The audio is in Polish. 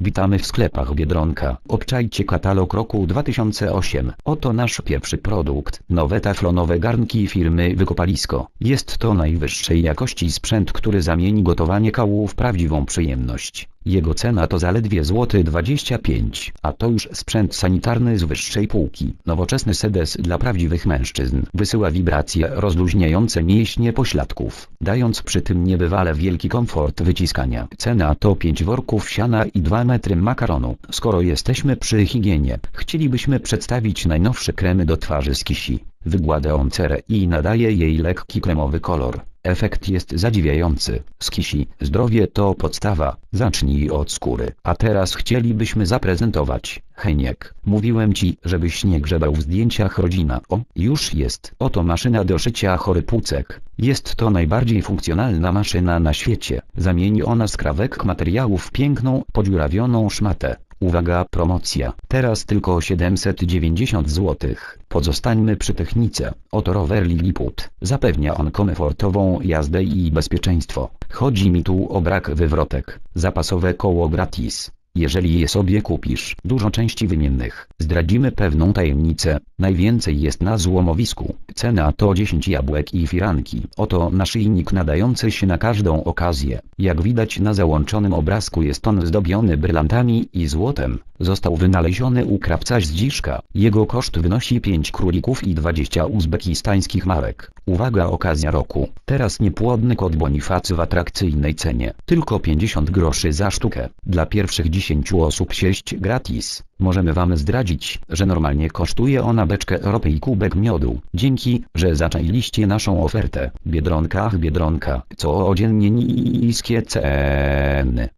Witamy w sklepach Biedronka. Obczajcie katalog roku 2008. Oto nasz pierwszy produkt. Nowe teflonowe garnki firmy Wykopalisko. Jest to najwyższej jakości sprzęt, który zamieni gotowanie kału w prawdziwą przyjemność. Jego cena to zaledwie złoty 25, a to już sprzęt sanitarny z wyższej półki. Nowoczesny sedes dla prawdziwych mężczyzn. Wysyła wibracje rozluźniające mięśnie pośladków, dając przy tym niebywale wielki komfort wyciskania. Cena to 5 worków siana i 2 metry makaronu. Skoro jesteśmy przy higienie, chcielibyśmy przedstawić najnowsze kremy do twarzy z Kisi. Wygłada on cerę i nadaje jej lekki kremowy kolor. Efekt jest zadziwiający. Skisi, zdrowie to podstawa. Zacznij od skóry. A teraz chcielibyśmy zaprezentować Heniek. Mówiłem ci, żebyś nie grzebał w zdjęciach rodzina. O, już jest. Oto maszyna do szycia chorypłucek. Jest to najbardziej funkcjonalna maszyna na świecie. Zamieni ona skrawek materiałów w piękną, podziurawioną szmatę. Uwaga, promocja. Teraz tylko 790 zł. Pozostańmy przy technice. Oto rower Lilliput. Zapewnia on komfortową jazdę i bezpieczeństwo. Chodzi mi tu o brak wywrotek. Zapasowe koło gratis. Jeżeli je sobie kupisz, dużo części wymiennych, zdradzimy pewną tajemnicę, najwięcej jest na złomowisku. Cena to 10 jabłek i firanki. Oto naszyjnik nadający się na każdą okazję. Jak widać na załączonym obrazku jest on zdobiony brylantami i złotem. Został wynaleziony u krawca z Dziszka. Jego koszt wynosi 5 królików i 20 uzbekistańskich marek. Uwaga okazja roku. Teraz niepłodny kot Bonifacy w atrakcyjnej cenie. Tylko 50 groszy za sztukę. Dla pierwszych 10 osób sieść gratis. Możemy wam zdradzić, że normalnie kosztuje ona beczkę ropy i kubek miodu. Dzięki, że zaczailiście naszą ofertę. Biedronka, Biedronka, co o dziennie niskie ceny.